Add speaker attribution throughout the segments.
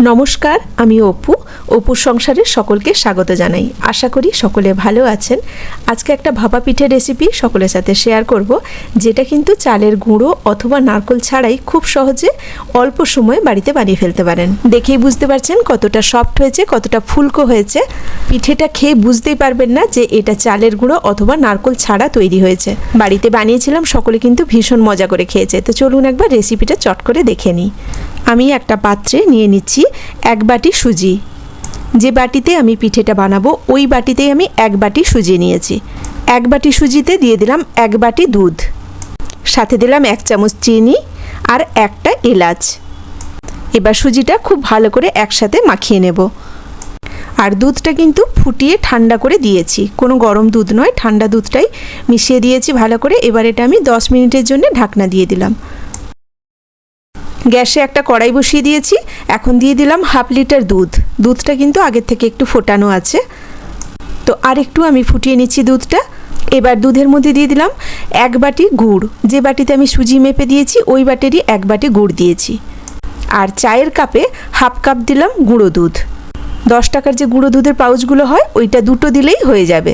Speaker 1: নমস্কার, আমি অপু। অপুর সংসারের সকলকে স্বাগত জানাই। আশা করি সকলে ভালো আছেন। আজকে একটা ভাপা পিঠের রেসিপি সকলের সাথে শেয়ার করব, যেটা কিন্তু চালের গুঁড়ো অথবা নারকল ছাড়াই খুব সহজে অল্প সময়ে বাড়িতে বানিয়ে ফেলতে পারেন। দেখেই বুঝতে পারছেন কতটা সফট হয়েছে, কতটা ফুলকো হয়েছে। পিঠেটা খেয়ে বুঝতেই পারবেন না যে এটা চালের গুঁড়ো অথবা নারকল ছাড়া তৈরি হয়েছে। বাড়িতে বানিয়েছিলাম, সকলে কিন্তু ভীষণ মজা করে খেয়েছে। তো চলুন একবার রেসিপিটা চট করে দেখে নিই। আমি একটা পাত্রে নিয়ে নিচ্ছি এক বাটি সুজি। যে বাটিতে আমি পিঠেটা বানাবো, ওই বাটিতেই আমি এক বাটি সুজি নিয়েছি। এক বাটি সুজিতে দিয়ে দিলাম এক বাটি দুধ। সাথে দিলাম এক চামচ চিনি আর একটা এলাচ। এবার সুজিটা খুব ভালো করে একসাথে মাখিয়ে নেব। আর দুধটা কিন্তু ফুটিয়ে ঠান্ডা করে দিয়েছি। কোনো গরম দুধ নয়, ঠান্ডা দুধটাই মিশিয়ে দিয়েছি ভালো করে। এবার এটা আমি দশ মিনিটের জন্য ঢাকনা দিয়ে দিলাম। গ্যাসে একটা কড়াই বসিয়ে দিয়েছি। এখন দিয়ে দিলাম হাফ লিটার দুধ। দুধটা কিন্তু আগের থেকে একটু ফোটানো আছে। তো আর একটু আমি ফুটিয়ে নিচ্ছি দুধটা। এবার দুধের মধ্যে দিয়ে দিলাম এক বাটি গুড়। যে বাটিতে আমি সুজি মেপে দিয়েছি, ওই বাটিরই এক বাটি গুড় দিয়েছি। আর চায়ের কাপে হাফ কাপ দিলাম গুঁড়ো দুধ। দশ টাকার যে গুঁড়ো দুধের পাউচগুলো হয়, ওইটা দুটো দিলেই হয়ে যাবে।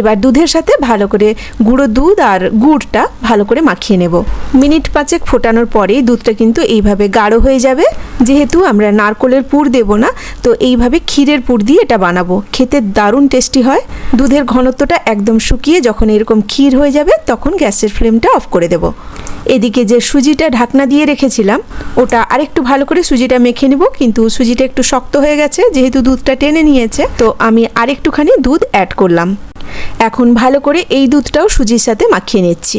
Speaker 1: এবার দুধের সাথে ভালো করে গুঁড়ো দুধ আর গুড়টা ভালো করে মাখিয়ে নেব। মিনিট পাঁচেক ফোটানোর পরেই দুধটা কিন্তু এইভাবে গাঢ় হয়ে যাবে। যেহেতু আমরা নারকলের পুর দেব না, তো এইভাবে ক্ষীরের পুর দিয়ে এটা বানাবো। খেতে দারুণ টেস্টি হয়। দুধের ঘনত্বটা একদম শুকিয়ে যখন এরকম ক্ষীর হয়ে যাবে, তখন গ্যাসের ফ্লেমটা অফ করে দেব। এদিকে যে সুজিটা ঢাকনা দিয়ে রেখেছিলাম, ওটা আরেকটু ভালো করে সুজিটা মেখে নেব, কিন্তু সুজিটা একটু শক্ত হয়ে গেছে, যেহেতু দুধটা টেনে নিয়েছে, তো আমি আরেকটুখানি দুধ অ্যাড করলাম। এখন ভালো করে এই দুধটাও সুজির সাথে মাখিয়ে নিচ্ছি।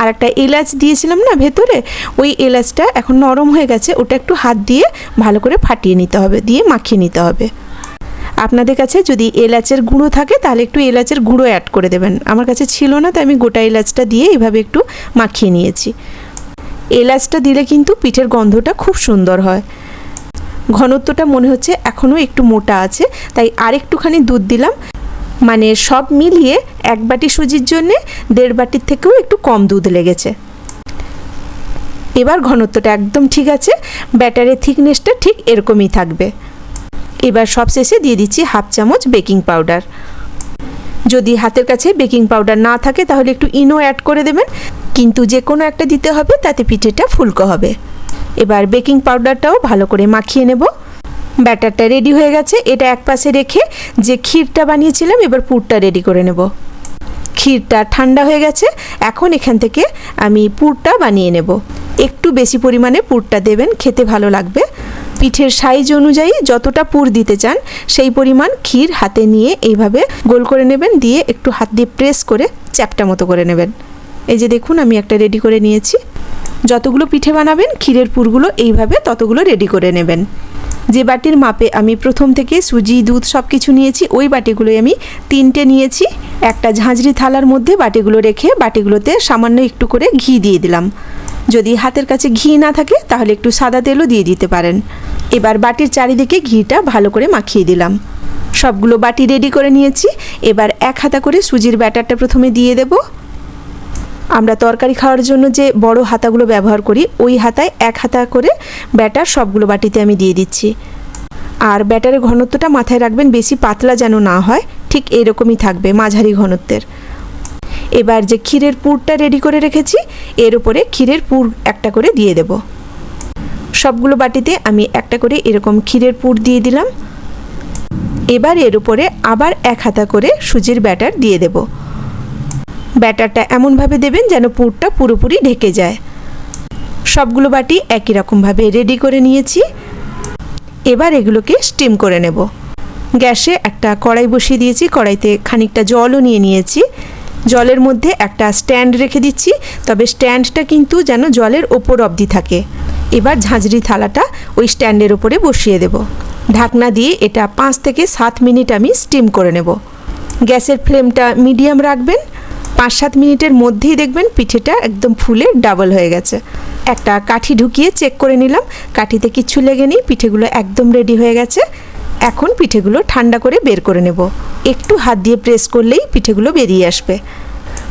Speaker 1: আর একটা এলাচ দিয়েছিলাম না ভেতরে, ওই এলাচটা এখন নরম হয়ে গেছে, ওটা একটু হাত দিয়ে ভালো করে ফাটিয়ে নিতে হবে, দিয়ে মাখিয়ে নিতে হবে। আপনাদের কাছে যদি এলাচের গুঁড়ো থাকে, তাহলে একটু এলাচের গুঁড়ো অ্যাড করে দেবেন। আমার কাছে ছিল না, তাই আমি গোটা এলাচটা দিয়ে এইভাবে একটু মাখিয়ে নিয়েছি। এলাচটা দিলে কিন্তু পিঠের গন্ধটা খুব সুন্দর হয়। ঘনত্বটা মনে হচ্ছে এখনও একটু মোটা আছে, তাই আরেকটুখানি দুধ দিলাম। মানে সব মিলিয়ে এক বাটি সুজির জন্যে দেড় বাটির থেকেও একটু কম দুধ লেগেছে। এবার ঘনত্বটা একদম ঠিক আছে, ব্যাটারের থিকনেসটা ঠিক এরকমই থাকবে। এবার সবশেষে দিয়ে দিচ্ছি হাফ চামচ বেকিং পাউডার। যদি হাতের কাছে বেকিং পাউডার না থাকে তাহলে একটু ইনো অ্যাড করে দেবেন, কিন্তু যে কোনো একটা দিতে হবে, তাতে পিঠেটা ফুলকো হবে। এবার বেকিং পাউডারটাও ভালো করে মাখিয়ে নেব। ব্যাটারটা রেডি হয়ে গেছে। এটা এক পাশে রেখে যে ক্ষীরটা বানিয়েছিলাম, এবার পুরটা রেডি করে নেব। ক্ষীরটা ঠান্ডা হয়ে গেছে। এখন এখান থেকে আমি পুরটা বানিয়ে নেব। একটু বেশি পরিমাণে পুরটা দেবেন, খেতে ভালো লাগবে। পিঠের সাইজ অনুযায়ী যতটা পুর দিতে চান, সেই পরিমাণ ক্ষীর হাতে নিয়ে এইভাবে গোল করে নেবেন, দিয়ে একটু হাত দিয়ে প্রেস করে চ্যাপটা মতো করে নেবেন। এই যে দেখুন, আমি একটা রেডি করে নিয়েছি। যতগুলো পিঠে বানাবেন, ক্ষীরের পুরগুলো এইভাবে ততগুলো রেডি করে নেবেন। যে বাটির মাপে আমি প্রথম থেকে সুজি, দুধ সব কিছু নিয়েছি, ওই বাটিগুলোই আমি তিনটে নিয়েছি। একটা ঝাঁঝরি থালার মধ্যে বাটিগুলো রেখে বাটিগুলোতে সামান্য একটু করে ঘি দিয়ে দিলাম। যদি হাতের কাছে ঘি না থাকে, তাহলে একটু সাদা তেলও দিয়ে দিতে পারেন। এবার বাটির চারিদিকে ঘিটা ভালো করে মাখিয়ে দিলাম। সবগুলো বাটি রেডি করে নিয়েছি। এবার এক হাতা করে সুজির ব্যাটারটা প্রথমে দিয়ে দেবো। আমরা তরকারি খাওয়ার জন্য যে বড় হাতাগুলো ব্যবহার করি, ওই হাতায় এক হাতা করে ব্যাটার সবগুলো বাটিতে আমি দিয়ে দিচ্ছি। আর ব্যাটারের ঘনত্বটা মাথায় রাখবেন, বেশি পাতলা যেন না হয়, ঠিক এরকমই থাকবে মাঝারি ঘনত্বের। এবার যে ক্ষীরের পুরটা রেডি করে রেখেছি, এর উপরে ক্ষীরের পুর একটা করে দিয়ে দেব। সবগুলো বাটিতে আমি একটা করে এরকম ক্ষীরের পুর দিয়ে দিলাম। এবার এর উপরে আবার এক হাতা করে সুজির ব্যাটার দিয়ে দেবো। ব্যাটারটা এমনভাবে দেবেন যেন পুরটা পুরোপুরি ঢেকে যায়। সবগুলো বাটি একই রকমভাবে রেডি করে নিয়েছি। এবার এগুলোকে স্টিম করে নেব। গ্যাসে একটা কড়াই বসিয়ে দিয়েছি, কড়াইতে খানিকটা জলও নিয়ে নিয়েছি। জলের মধ্যে একটা স্ট্যান্ড রেখে দিচ্ছি, তবে স্ট্যান্ডটা কিন্তু যেন জলের ওপর অবধি থাকে। এবার ঝাঁঝরি থালাটা ওই স্ট্যান্ডের ওপরে বসিয়ে দেব। ঢাকনা দিয়ে এটা পাঁচ থেকে সাত মিনিট আমি স্টিম করে নেব। গ্যাসের ফ্লেমটা মিডিয়াম রাখবেন পাঁচ সাত মিনিটের মধ্যেই দেখবেন পিঠেটা একদম ফুলে ডাবল হয়ে গেছে। একটা কাঠি ঢুকিয়ে চেক করে নিলাম। কাঠিতে কিচ্ছু লেগে নেই, পিঠেগুলো একদম রেডি হয়ে গেছে। এখন পিঠেগুলো ঠান্ডা করে বের করে নেব। একটু হাত দিয়ে প্রেস করলেই পিঠেগুলো বেরিয়ে আসবে।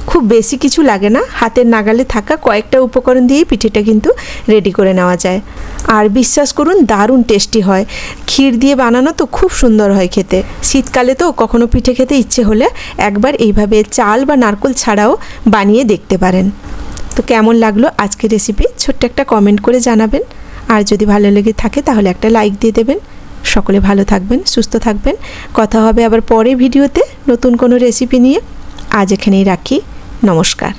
Speaker 1: খুব বেশি কিছু লাগে না। হাতের নাগালে থাকা কয়েকটা উপকরণ দিয়েই পিঠেটা কিন্তু রেডি করে নেওয়া যায়। আর বিশ্বাস করুন, দারুণ টেস্টি হয়। ক্ষীর দিয়ে বানানো তো খুব সুন্দর হয় খেতে। শীতকালে তো কখনো পিঠে খেতে ইচ্ছে হলে একবার এইভাবে চাল বা নারকোল ছাড়াও বানিয়ে দেখতে পারেন। তো কেমন লাগল আজকের রেসিপি ছোট্ট একটা কমেন্ট করে জানাবেন। আর যদি ভালো লেগে থাকে তাহলে একটা লাইক দিয়ে দেবেন। সকলে ভালো থাকবেন, সুস্থ থাকবেন। কথা হবে আবার পরে ভিডিওতে নতুন কোনো রেসিপি নিয়ে। আজ এখানেই রাখি। নমস্কার।